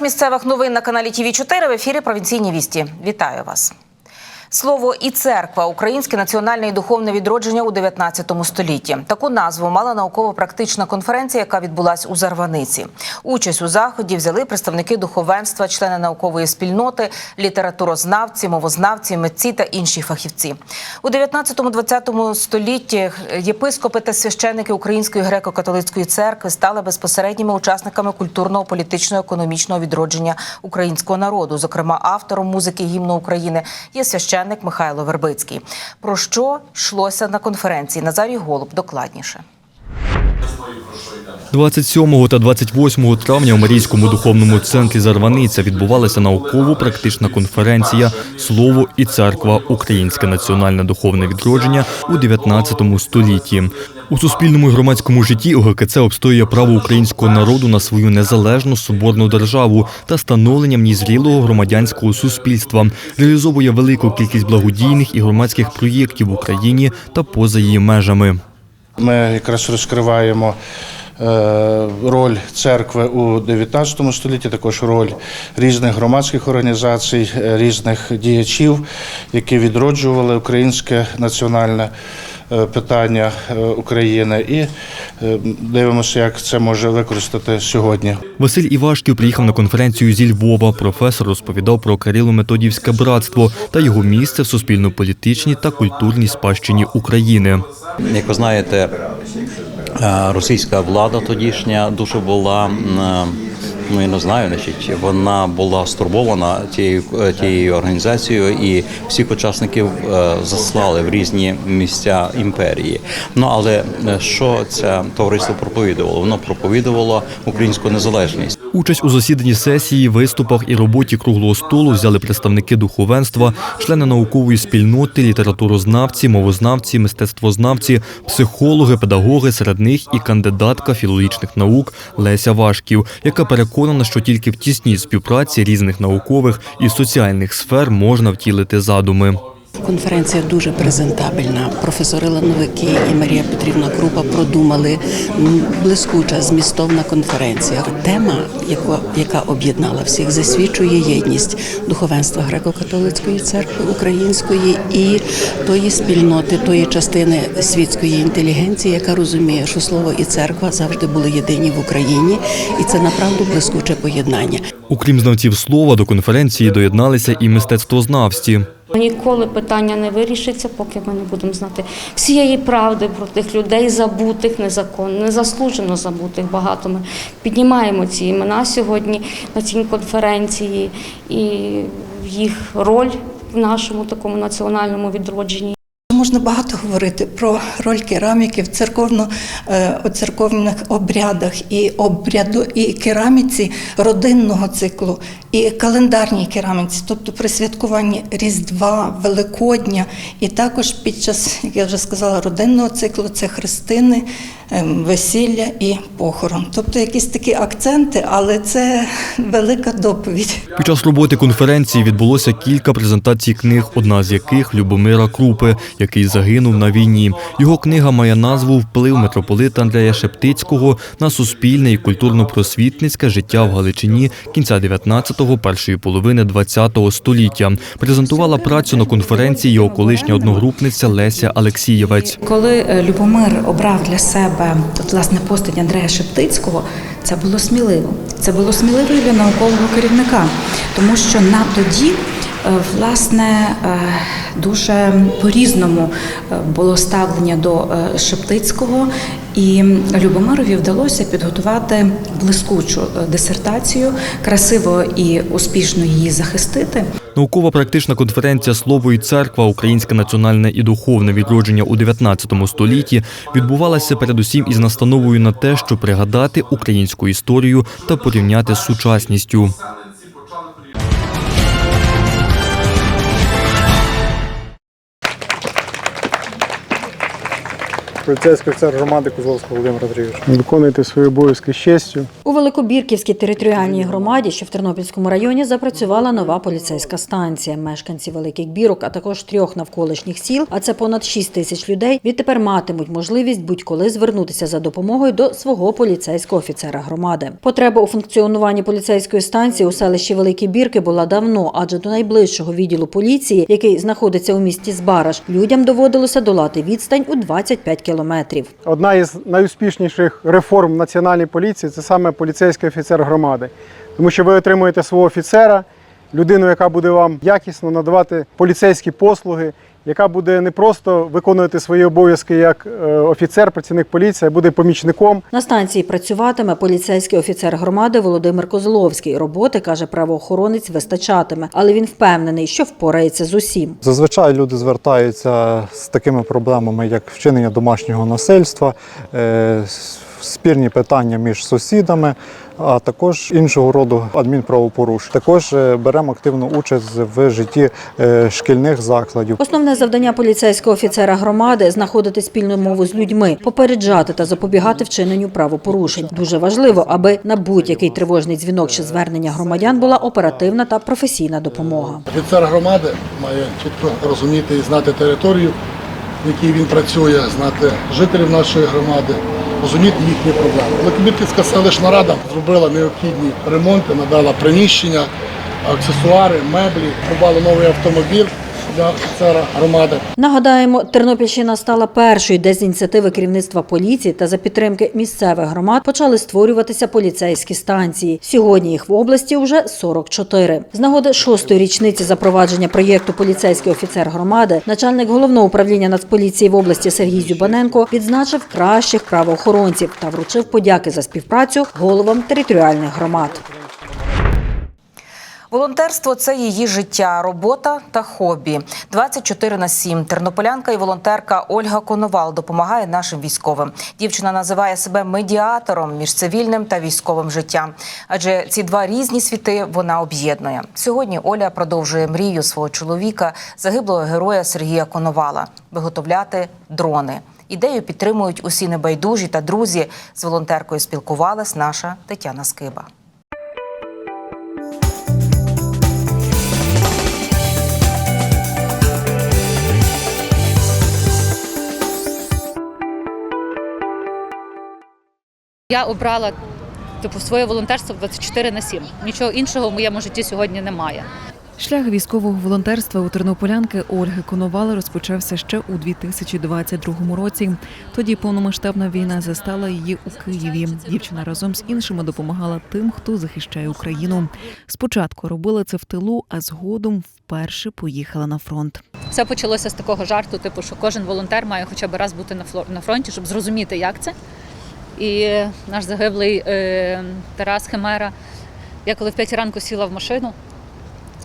Місцевих новин на каналі ТВ 4 в ефірі Провінційні вісті. Вітаю вас. Слово і церква українське національне і духовне відродження у 19 столітті. Таку назву мала науково-практична конференція, яка відбулась у Зарваниці. Участь у заході взяли представники духовенства, члени наукової спільноти, літературознавці, мовознавці, митці та інші фахівці. У 19-20 столітті єпископи та священники Української греко-католицької церкви стали безпосередніми учасниками культурного, політичного, економічного відродження українського народу. Зокрема, автором музики гімну України є священник Михайло Вербицький. Про що йшлося на конференції? Назарій Голуб докладніше. 27 та 28 травня у Марійському духовному центрі Зарваниця відбувалася науково-практична конференція Слово і церква Українське національне духовне відродження у 19 столітті. У суспільному і громадському житті ОГКЦ обстоює право українського народу на свою незалежну соборну державу та становленням нізрілого громадянського суспільства, реалізовує велику кількість благодійних і громадських проєктів в Україні та поза її межами. Ми якраз розкриваємо е, роль церкви у 19 столітті, також роль різних громадських організацій, е, різних діячів, які відроджували українське національне питання е, України, і е, дивимося, як це може використати сьогодні. Василь Івашків приїхав на конференцію зі Львова. Професор розповідав про Кирило-Методівське братство та його місце в суспільно-політичній та культурній спадщині України. Як ви знаєте, е, російська влада тодішня дуже була. Ну, я не знаю, значить, вона була стурбована тією е, тією організацією, і всіх учасників е, заслали в різні місця імперії. Ну але е, що це товариство проповідувало? Воно проповідувало українську незалежність. Участь у засіданні сесії, виступах і роботі круглого столу взяли представники духовенства, члени наукової спільноти, літературознавці, мовознавці, мистецтвознавці, психологи, педагоги, серед них і кандидатка філологічних наук Леся Вашків, яка переконана, що тільки в тісній співпраці різних наукових і соціальних сфер можна втілити задуми. Конференція дуже презентабельна. Професори Лановики і Марія Петрівна Крупа продумали блискуча змістовна конференція. Тема, яка, яка об'єднала всіх, засвідчує єдність духовенства греко-католицької церкви української і тої спільноти, тої частини світської інтелігенції, яка розуміє, що слово і церква завжди були єдині в Україні, і це направду блискуче поєднання. Окрім знавців слова, до конференції доєдналися і мистецтвознавці. Ніколи питання не вирішиться, поки ми не будемо знати всієї правди про тих людей, забутих незаконно, незаслужено забутих. Багато ми піднімаємо ці імена сьогодні на цій конференції і їх роль в нашому такому національному відродженні. Можна багато говорити про роль кераміки в церковно е, церковних обрядах і обряду і кераміці родинного циклу, і календарній кераміці, тобто при святкуванні Різдва, Великодня, і також під час, як я вже сказала, родинного циклу це хрестини, весілля і похорон. Тобто якісь такі акценти, але це велика доповідь. Під час роботи конференції відбулося кілька презентацій книг, одна з яких Любомира Крупи, який загинув на війні. Його книга має назву Вплив митрополита Андрея Шептицького на суспільне і культурно-просвітницьке життя в Галичині кінця 19-го, першої половини 20-го століття. Презентувала працю на конференції його колишня одногрупниця Леся Алексієвець. Коли е, Любомир обрав для себе от, власне постать Андрея Шептицького, це було сміливо. Це було сміливо і для наукового керівника, тому що на тоді. Е, Власне, е, дуже по-різному е, було ставлення до Шептицького, і Любомирові вдалося підготувати блискучу дисертацію, красиво і успішно її захистити. Наукова практична конференція Слово і церква Українське національне і духовне відродження у 19 столітті відбувалася передусім із настановою на те, щоб пригадати українську історію та порівняти з сучасністю. Поліцейський офіцер громади Козловського Володимир Андрійович. Виконуйте свої обов'язки з честю. У Великобірківській територіальній громаді, що в Тернопільському районі, запрацювала нова поліцейська станція. Мешканці великих бірок, а також трьох навколишніх сіл, а це понад 6 тисяч людей, відтепер матимуть можливість будь-коли звернутися за допомогою до свого поліцейського офіцера громади. Потреба у функціонуванні поліцейської станції у селищі Великі Бірки була давно, адже до найближчого відділу поліції, який знаходиться у місті Збараж, людям доводилося долати відстань у 25 кілометрів. Одна із найуспішніших реформ національної поліції це саме поліцейський офіцер громади, тому що ви отримуєте свого офіцера, людину, яка буде вам якісно надавати поліцейські послуги, яка буде не просто виконувати свої обов'язки як е, офіцер, працівник поліції, а буде помічником. На станції працюватиме поліцейський офіцер громади Володимир Козловський. Роботи каже правоохоронець вистачатиме, але він впевнений, що впорається з усім. Зазвичай люди звертаються з такими проблемами, як вчинення домашнього насильства, е, спірні питання між сусідами, а також іншого роду адмінправопорушень. Також е, беремо активну участь в житті е, шкільних закладів. Основне завдання поліцейського офіцера громади знаходити спільну мову з людьми, попереджати та запобігати вчиненню правопорушень. Дуже важливо, аби на будь-який тривожний дзвінок чи звернення громадян була оперативна та професійна допомога. Офіцер громади має чітко розуміти і знати територію, в якій він працює, знати жителів нашої громади, розуміти їхні проблеми. Великобірківська селищна рада зробила необхідні ремонти, надала приміщення, аксесуари, меблі, придбала новий автомобіль для офіцера громади. Нагадаємо, Тернопільщина стала першою, де з ініціативи керівництва поліції та за підтримки місцевих громад почали створюватися поліцейські станції. Сьогодні їх в області вже 44. З нагоди шостої річниці запровадження проєкту Поліцейський офіцер громади, начальник головного управління Нацполіції в області Сергій Зюбаненко відзначив кращих правоохоронців та вручив подяки за співпрацю головам територіальних громад. Волонтерство це її життя, робота та хобі. 24 на 7. Тернополянка і волонтерка Ольга Коновал допомагає нашим військовим. Дівчина називає себе медіатором між цивільним та військовим життям. Адже ці два різні світи вона об'єднує. Сьогодні Оля продовжує мрію свого чоловіка, загиблого героя Сергія Коновала, виготовляти дрони. Ідею підтримують усі небайдужі та друзі. З волонтеркою спілкувалась наша Тетяна Скиба. Я обрала типу своє волонтерство 24 на 7. Нічого іншого в моєму житті сьогодні немає. Шлях військового волонтерства у тернополянки Ольги Коновали розпочався ще у 2022 році. Тоді повномасштабна війна застала її у Києві. Дівчина разом з іншими допомагала тим, хто захищає Україну. Спочатку робила це в тилу, а згодом вперше поїхала на фронт. Все почалося з такого жарту, типу, що кожен волонтер має хоча б раз бути на фронті, щоб зрозуміти, як це. І наш загиблий е, Тарас Химера, я коли в 5 ранку сіла в машину,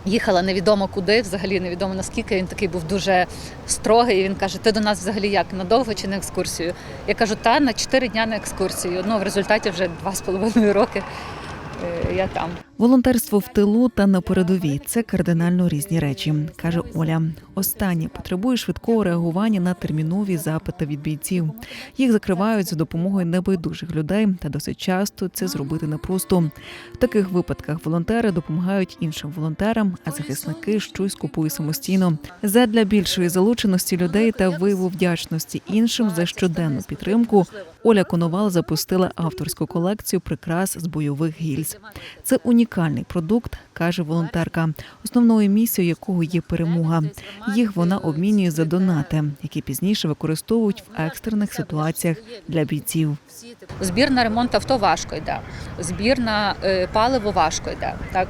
їхала невідомо куди, взагалі невідомо наскільки. Він такий був дуже строгий. І він каже: Ти до нас взагалі як надовго чи на екскурсію? Я кажу, та на 4 дня на екскурсію. Ну, в результаті вже 2,5 роки е, я там. Волонтерство в тилу та на передовій це кардинально різні речі, каже Оля. Останнє потребує швидкого реагування на термінові запити від бійців. Їх закривають за допомогою небайдужих людей, та досить часто це зробити непросто. В таких випадках волонтери допомагають іншим волонтерам, а захисники щось купують самостійно. Задля більшої залученості людей та вияву вдячності іншим за щоденну підтримку. Оля Коновал запустила авторську колекцію прикрас з бойових гільз. Це унікальний продукт, каже волонтерка, основною місією якого є перемога. Їх вона обмінює за донати, які пізніше використовують в екстрених ситуаціях для бійців. Збір на ремонт авто важко йде, збір на е, паливо важко йде. Так?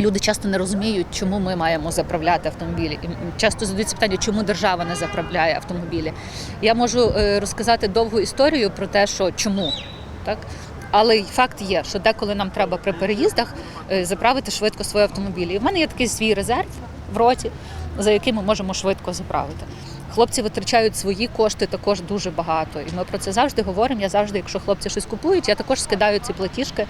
Люди часто не розуміють, чому ми маємо заправляти автомобілі. І часто задаються питання, чому держава не заправляє автомобілі. Я можу е, розказати довгу історію про те, що чому. Так? Але факт є, що деколи нам треба при переїздах е, заправити швидко свої автомобілі. І в мене є такий свій резерв в роті, за який ми можемо швидко заправити. Хлопці витрачають свої кошти також дуже багато. І ми про це завжди говоримо. Я завжди, якщо хлопці щось купують, я також скидаю ці платіжки.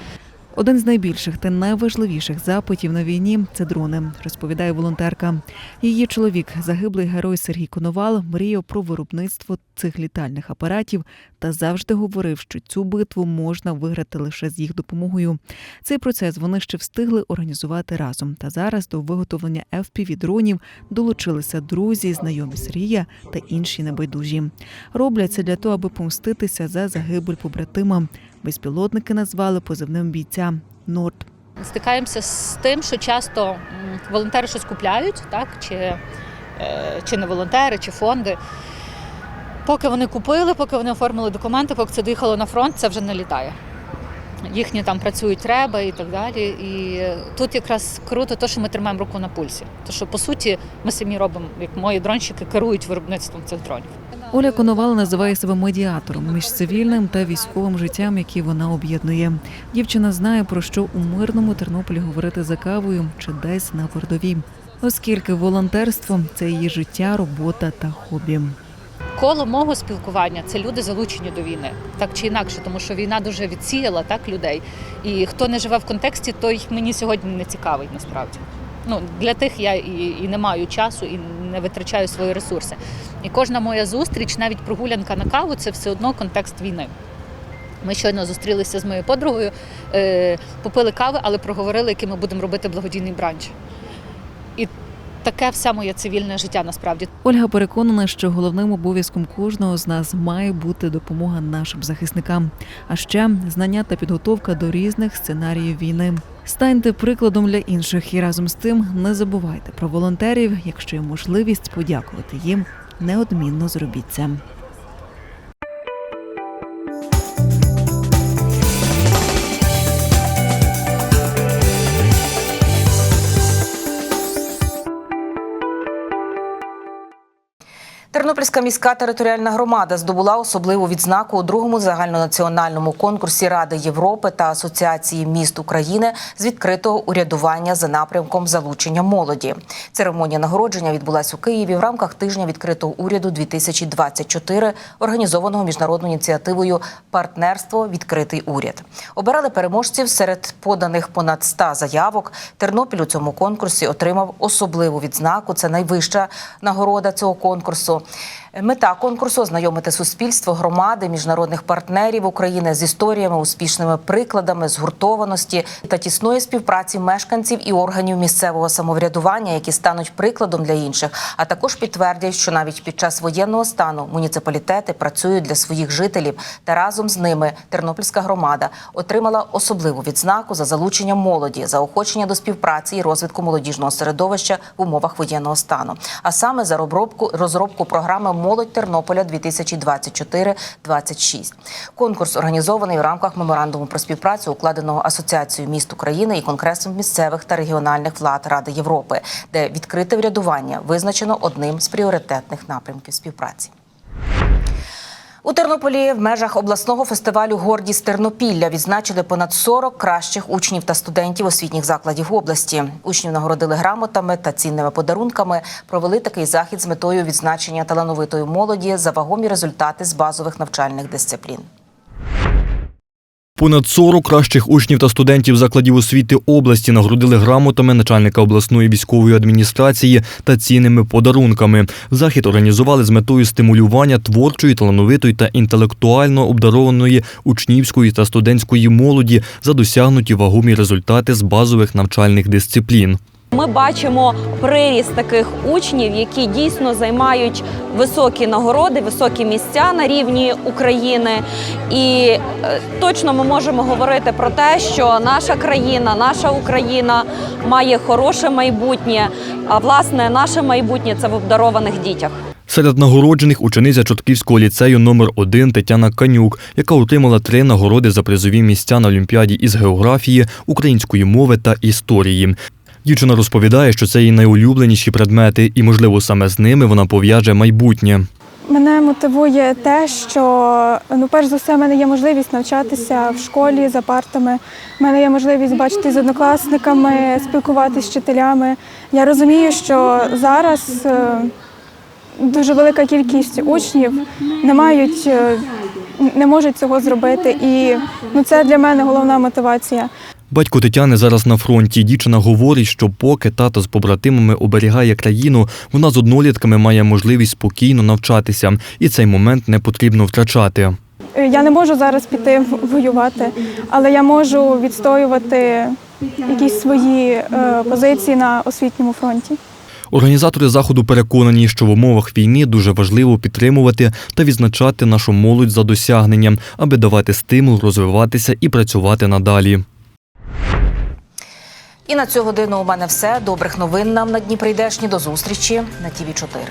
Один з найбільших та найважливіших запитів на війні це дрони, розповідає волонтерка. Її чоловік, загиблий герой Сергій Коновал, мріяв про виробництво цих літальних апаратів та завжди говорив, що цю битву можна виграти лише з їх допомогою. Цей процес вони ще встигли організувати разом. Та зараз до виготовлення fpv дронів долучилися друзі, знайомі Сергія та інші небайдужі. Роблять це для того, аби помститися за загибель побратима. Безпілотники назвали позивним бійцям Норд. Стикаємося з тим, що часто волонтери щось купляють, так, чи, е, чи не волонтери, чи фонди. Поки вони купили, поки вони оформили документи, поки це доїхало на фронт, це вже не літає. Їхні там працюють треба і так далі. І тут якраз круто, те, що ми тримаємо руку на пульсі. Тому що, по суті, ми самі робимо, як мої дронщики керують виробництвом цих дронів. Оля Коновал називає себе медіатором між цивільним та військовим життям, які вона об'єднує. Дівчина знає про що у мирному Тернополі говорити за кавою чи десь на передовій, оскільки волонтерство це її життя, робота та хобі. Коло мого спілкування це люди залучені до війни, так чи інакше, тому що війна дуже відсіяла так людей. І хто не живе в контексті, той мені сьогодні не цікавий насправді. Ну для тих я і, і не маю часу, і не витрачаю свої ресурси. І кожна моя зустріч, навіть прогулянка на каву, це все одно контекст війни. Ми щойно зустрілися з моєю подругою, е, попили кави, але проговорили, який ми будемо робити благодійний бранч. І таке все моє цивільне життя насправді. Ольга переконана, що головним обов'язком кожного з нас має бути допомога нашим захисникам, а ще знання та підготовка до різних сценаріїв війни. Станьте прикладом для інших і разом з тим не забувайте про волонтерів. Якщо є можливість подякувати їм, неодмінно зробіть це. Тернопільська міська територіальна громада здобула особливу відзнаку у другому загальнонаціональному конкурсі Ради Європи та Асоціації міст України з відкритого урядування за напрямком залучення молоді. Церемонія нагородження відбулась у Києві в рамках тижня відкритого уряду 2024, організованого міжнародною ініціативою Партнерство Відкритий уряд. Обирали переможців серед поданих понад 100 заявок. Тернопіль у цьому конкурсі отримав особливу відзнаку. Це найвища нагорода цього конкурсу. Мета конкурсу ознайомити суспільство, громади, міжнародних партнерів України з історіями, успішними прикладами згуртованості та тісної співпраці мешканців і органів місцевого самоврядування, які стануть прикладом для інших, а також підтвердять, що навіть під час воєнного стану муніципалітети працюють для своїх жителів, та разом з ними Тернопільська громада отримала особливу відзнаку за залучення молоді, заохочення до співпраці і розвитку молодіжного середовища в умовах воєнного стану, а саме за розробку розробку програми Молодь Тернополя 2024-26». Конкурс організований в рамках меморандуму про співпрацю, укладеного Асоціацією міст України і Конгресом місцевих та регіональних влад Ради Європи, де відкрите врядування визначено одним з пріоритетних напрямків співпраці. У Тернополі в межах обласного фестивалю Гордість Тернопілля відзначили понад 40 кращих учнів та студентів освітніх закладів області. Учнів нагородили грамотами та цінними подарунками. Провели такий захід з метою відзначення талановитої молоді за вагомі результати з базових навчальних дисциплін. Понад 40 кращих учнів та студентів закладів освіти області нагородили грамотами начальника обласної військової адміністрації та цінними подарунками. Захід організували з метою стимулювання творчої, талановитої та інтелектуально обдарованої учнівської та студентської молоді за досягнуті вагомі результати з базових навчальних дисциплін. Ми бачимо приріст таких учнів, які дійсно займають високі нагороди, високі місця на рівні України. І е, точно ми можемо говорити про те, що наша країна, наша Україна має хороше майбутнє. А власне, наше майбутнє це в обдарованих дітях. Серед нагороджених учениця Чортківського ліцею номер 1 Тетяна Канюк, яка отримала три нагороди за призові місця на Олімпіаді із географії, української мови та історії. Дівчина розповідає, що це її найулюбленіші предмети, і, можливо, саме з ними вона пов'яже майбутнє. Мене мотивує те, що ну, перш за все, в мене є можливість навчатися в школі за партами. У мене є можливість бачити з однокласниками, спілкуватися з вчителями. Я розумію, що зараз е, дуже велика кількість учнів не мають, е, не можуть цього зробити. І ну, це для мене головна мотивація. Батько Тетяни зараз на фронті. Дівчина говорить, що поки тато з побратимами оберігає країну, вона з однолітками має можливість спокійно навчатися, і цей момент не потрібно втрачати. Е, Я не можу зараз піти воювати, але я можу відстоювати якісь свої е, позиції на освітньому фронті. Організатори заходу переконані, що в умовах війни дуже важливо підтримувати та відзначати нашу молодь за досягненням, аби давати стимул розвиватися і працювати надалі. І на цю годину у мене все. Добрих новин нам на Дніприйдешні. До зустрічі на ТІВІ 4